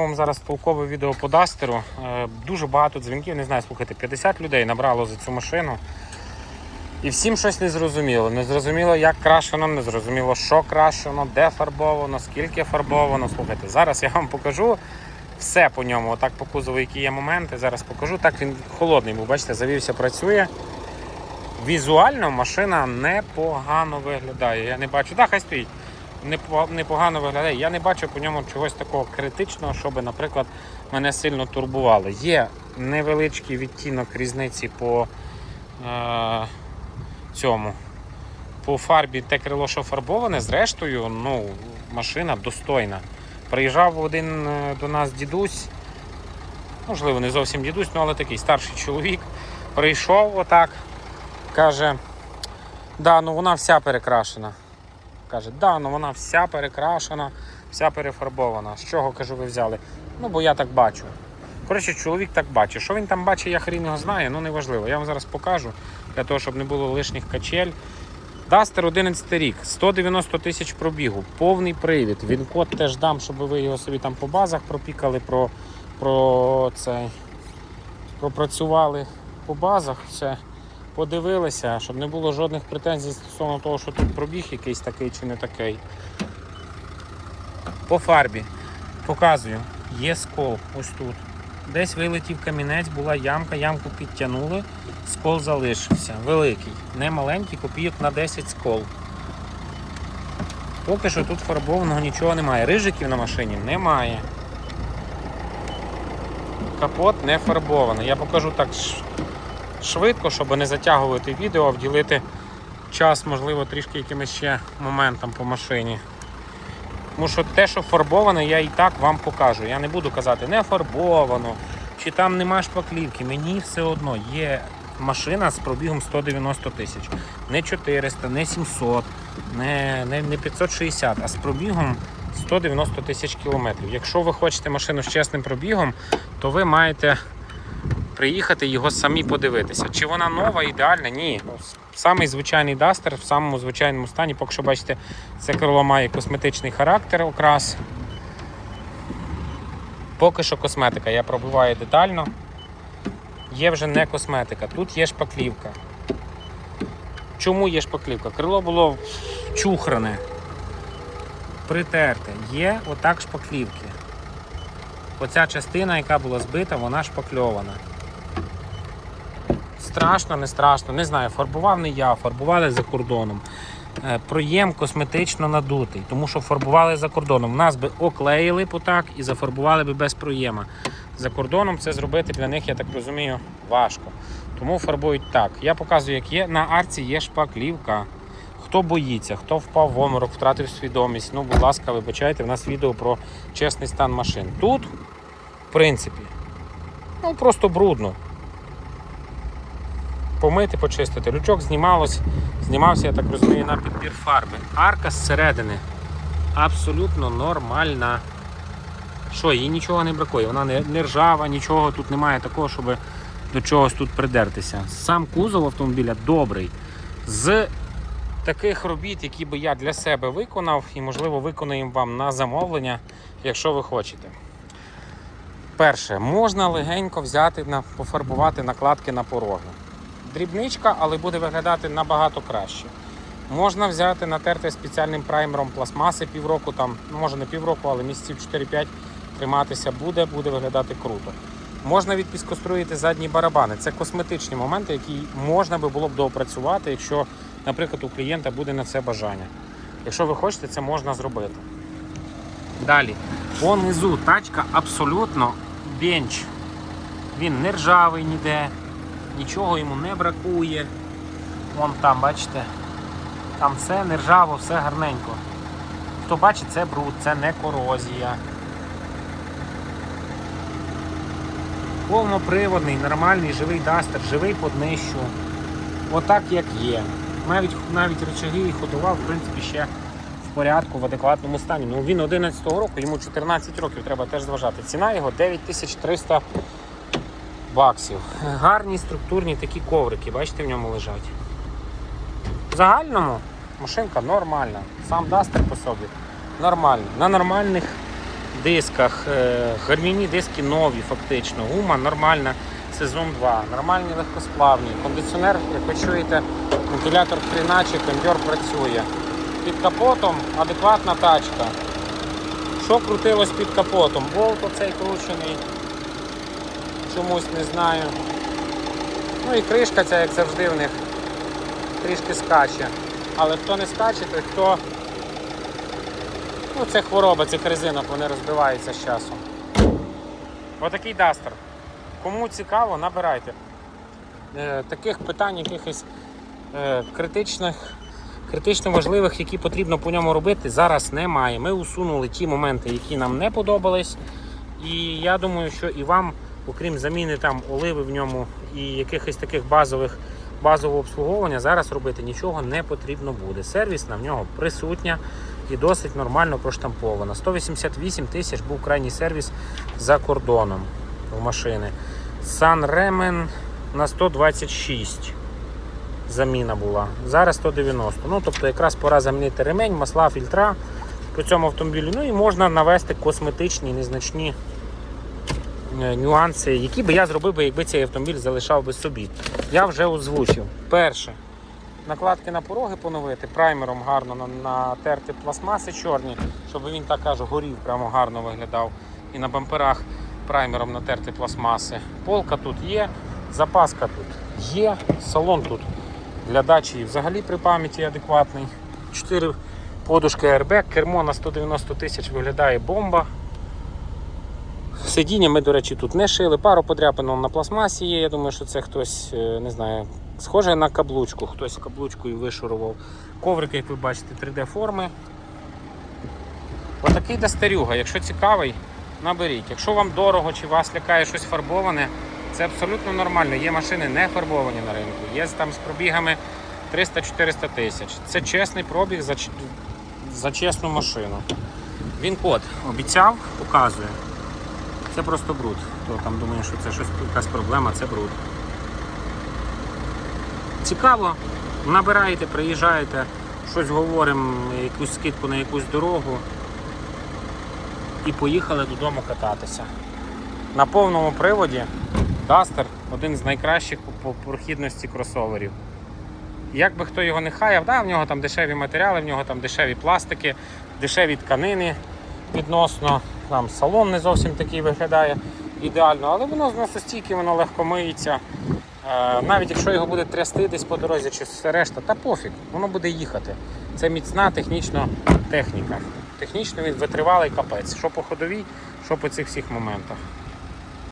Вам зараз толкове відео по Дастеру. Е, Дуже багато дзвінків, не знаю, слухайте, 50 людей набрало за цю машину. І всім щось не зрозуміло. Не зрозуміло, як крашено, не зрозуміло, що крашено, де фарбовано, скільки фарбовано. Слухайте, зараз я вам покажу все по ньому. Отак по кузову, які є моменти. Зараз покажу. Так він холодний, бо бачите, завівся, працює. Візуально машина непогано виглядає. Я не бачу. Так, хай стоїть. Непо- Непогано виглядає. Я не бачу по ньому чогось такого критичного, щоб, наприклад, мене сильно турбувало. Є невеличкий відтінок різниці по е, цьому. По фарбі те крило, що фарбоване, зрештою, ну, машина достойна. Приїжджав один е, до нас дідусь, можливо, не зовсім дідусь, ну, але такий старший чоловік. Прийшов отак, каже, да, ну вона вся перекрашена. Каже, да, ну вона вся перекрашена, вся перефарбована. З чого кажу, ви взяли? Ну, бо я так бачу. Коротше, чоловік так бачить. Що він там бачить, я хрін його знаю, ну неважливо. Я вам зараз покажу, для того, щоб не було лишніх качель. Дастер 11 рік, 190 тисяч пробігу, повний привід. Він код теж дам, щоб ви його собі там по базах пропікали, про, про цей, пропрацювали по базах. Все подивилися, щоб не було жодних претензій стосовно того, що тут пробіг якийсь такий чи не такий. По фарбі показую, є скол ось тут. Десь вилетів камінець, була ямка, ямку підтягнули, скол залишився. Великий, не маленький, копійок на 10 скол. Поки що тут фарбованого нічого немає. Рижиків на машині немає. Капот не фарбований. Я покажу так швидко, щоб не затягувати відео, а вділити час, можливо, трішки якимось ще моментом по машині. Тому що те, що фарбоване, я і так вам покажу. Я не буду казати, не фарбовано, чи там нема шпаклівки. Мені все одно є машина з пробігом 190 тисяч. Не 400, не 700, не, не, не 560, а з пробігом 190 тисяч кілометрів. Якщо ви хочете машину з чесним пробігом, то ви маєте приїхати його самі подивитися. Чи вона нова, ідеальна? Ні. Самий звичайний дастер в самому звичайному стані. Поки що бачите, це крило має косметичний характер, окрас. Поки що косметика. Я пробиваю детально. Є вже не косметика. Тут є шпаклівка. Чому є шпаклівка? Крило було чухране, притерте. Є отак шпаклівки. Оця частина, яка була збита, вона шпакльована. Страшно, не страшно, не знаю, фарбував не я, фарбували за кордоном. Е, Проєм косметично надутий, тому що фарбували за кордоном. Нас би оклеїли потак і зафарбували би без проєма. За кордоном це зробити для них, я так розумію, важко. Тому фарбують так. Я показую, як є. На арці є шпаклівка. Хто боїться, хто впав в оморок, втратив свідомість, ну, будь ласка, вибачайте, в нас відео про чесний стан машин. Тут, в принципі, ну просто брудно. Помити, почистити. Лючок знімалось, знімався, я так розумію, на підбір фарби. Арка зсередини абсолютно нормальна. Що, їй нічого не бракує, вона не, ржава, нічого тут немає такого, щоб до чогось тут придертися. Сам кузов автомобіля добрий. З таких робіт, які би я для себе виконав, і, можливо, виконаємо вам на замовлення, якщо ви хочете. Перше, можна легенько взяти, пофарбувати накладки на пороги. Дрібничка, але буде виглядати набагато краще. Можна взяти, натерти спеціальним праймером пластмаси півроку, там, ну, може не півроку, але місяців 4-5 триматися буде, буде виглядати круто. Можна відпіскоструїти задні барабани. Це косметичні моменти, які можна би було б доопрацювати, якщо, наприклад, у клієнта буде на це бажання. Якщо ви хочете, це можна зробити. Далі, понизу тачка абсолютно бенч. Він не ржавий ніде, нічого йому не бракує. Вон там, бачите, там все не ржаво, все гарненько. Хто бачить, це бруд, це не корозія. Повноприводний, нормальний, живий дастер, живий по днищу. Отак як є. Навіть навіть речаги і ходова, в принципі, ще в порядку, в адекватному стані. Ну він 11-го року, йому 14 років, треба теж зважати. Ціна його 9300 баксів. Гарні структурні такі коврики, бачите, в ньому лежать. В загальному машинка нормальна. Сам дастер по собі нормальний. На нормальних дисках. Е, Гармійні диски нові, фактично. Гума нормальна, сезон 2, нормальні легкосплавні. Кондиціонер, як ви чуєте, вентилятор хріначе, кондьор працює. Під капотом адекватна тачка. Що крутилось під капотом? Болт оцей кручений. Чомусь не знаю. Ну і кришка ця, як завжди, в них трішки скаче. Але хто не скаче, той хто. Ну, це хвороба цих резинок, вони розбиваються з часом. Отакий дастер. Кому цікаво, набирайте. Е, таких питань, якихось е, критичних, критично важливих, які потрібно по ньому робити, зараз немає. Ми усунули ті моменти, які нам не подобались. І я думаю, що і вам, окрім заміни там оливи в ньому і якихось таких базових базового обслуговування, зараз робити нічого не потрібно буде. Сервісна в нього присутня і досить нормально проштампована. 188 тисяч був крайній сервіс за кордоном в машини. Санремен на 126 заміна була. Зараз 190. Ну, тобто якраз пора замінити ремень, масла, фільтра по цьому автомобілю. Ну і можна навести косметичні, незначні нюанси, які би я зробив якби цей автомобіль залишав би собі. Я вже озвучив. Перше. Накладки на пороги поновити, праймером гарно натерти пластмаси чорні, щоб він так кажу, горів, прямо гарно виглядав. І на бамперах праймером натерти пластмаси. Полка тут є, запаска тут є, салон тут для дачі взагалі при пам'яті адекватний. Чотири подушки airbag, кермо на 190 тисяч виглядає бомба. Сидіння ми, до речі, тут не шили. Пару подряпин на пластмасі є. Я думаю, що це хтось, е, не знаю, схоже на каблучку. Хтось каблучкою вишурував. Коврики, як ви бачите, 3D форми. Отакий дастерюга. Якщо цікавий, наберіть. Якщо вам дорого чи вас лякає щось фарбоване, це абсолютно нормально. Є машини не фарбовані на ринку. Є там з пробігами 300-400 тисяч. Це чесний пробіг за, за чесну машину. Він код обіцяв, показує. Це просто бруд. Хто там думає, що це щось якась проблема, це бруд. Цікаво, набираєте, приїжджаєте, щось говоримо, якусь скидку на якусь дорогу. І поїхали додому кататися. На повному приводі Duster один з найкращих по- прохідності кросоверів. Як би хто його не хаяв, да, в нього там дешеві матеріали, в нього там дешеві пластики, дешеві тканини відносно. Там салон не зовсім такий виглядає ідеально, але воно зносостійке, воно легко миється. Е, Навіть якщо його буде трясти десь по дорозі чи все решта, та пофіг, воно буде їхати. Це міцна технічна техніка. Технічно він витривалий капець, що по ходовій, що по цих всіх моментах.